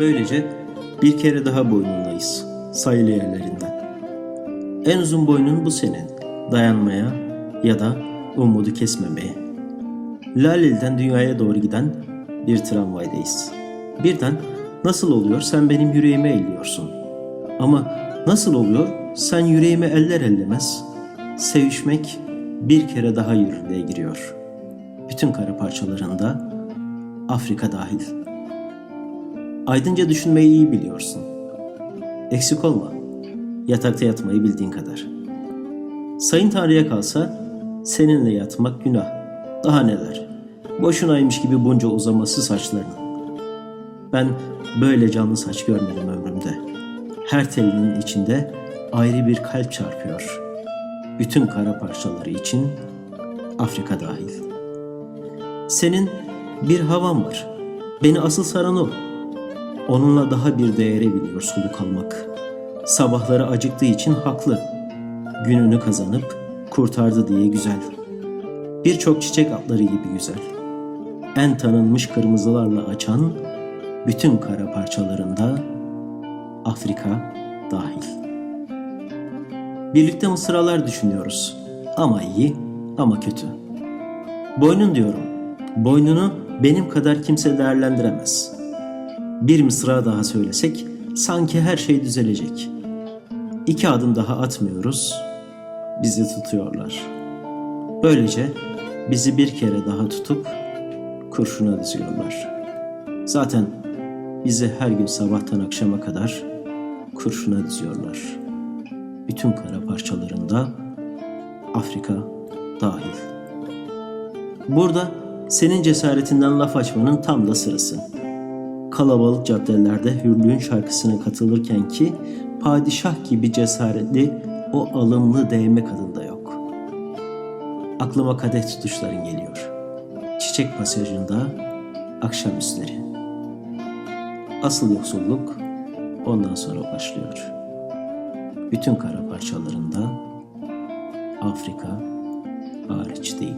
Böylece bir kere daha boynundayız sayılı yerlerinden. En uzun boynun bu senin. Dayanmaya ya da umudu kesmemeye. Laleli'den dünyaya doğru giden bir tramvaydayız. Birden nasıl oluyor sen benim yüreğime elliyorsun. Ama nasıl oluyor sen yüreğime eller ellemez. Sevişmek bir kere daha yürürlüğe giriyor. Bütün kara parçalarında Afrika dahil. Aydınca düşünmeyi iyi biliyorsun. Eksik olma. Yatakta yatmayı bildiğin kadar. Sayın Tanrı'ya kalsa seninle yatmak günah. Daha neler. Boşunaymış gibi bunca uzaması saçlarının. Ben böyle canlı saç görmedim ömrümde. Her telinin içinde ayrı bir kalp çarpıyor. Bütün kara parçaları için Afrika dahil. Senin bir havan var. Beni asıl saran o. Onunla daha bir değere biliyor soluk almak. Sabahları acıktığı için haklı. Gününü kazanıp kurtardı diye güzel. Birçok çiçek atları gibi güzel. En tanınmış kırmızılarla açan bütün kara parçalarında Afrika dahil. Birlikte mısralar düşünüyoruz. Ama iyi ama kötü. Boynun diyorum. Boynunu benim kadar kimse değerlendiremez. Bir mısra daha söylesek sanki her şey düzelecek. İki adım daha atmıyoruz. Bizi tutuyorlar. Böylece bizi bir kere daha tutup kurşuna diziyorlar. Zaten bizi her gün sabahtan akşama kadar kurşuna diziyorlar. Bütün kara parçalarında Afrika dahil. Burada senin cesaretinden laf açmanın tam da sırası. Kalabalık caddelerde hürlüğün şarkısına katılırken ki padişah gibi cesaretli o alımlı değme kadında yok. Aklıma kadeh tutuşların geliyor. Çiçek pasajında akşamüstleri. Asıl yoksulluk ondan sonra başlıyor. Bütün kara parçalarında Afrika hariç değil.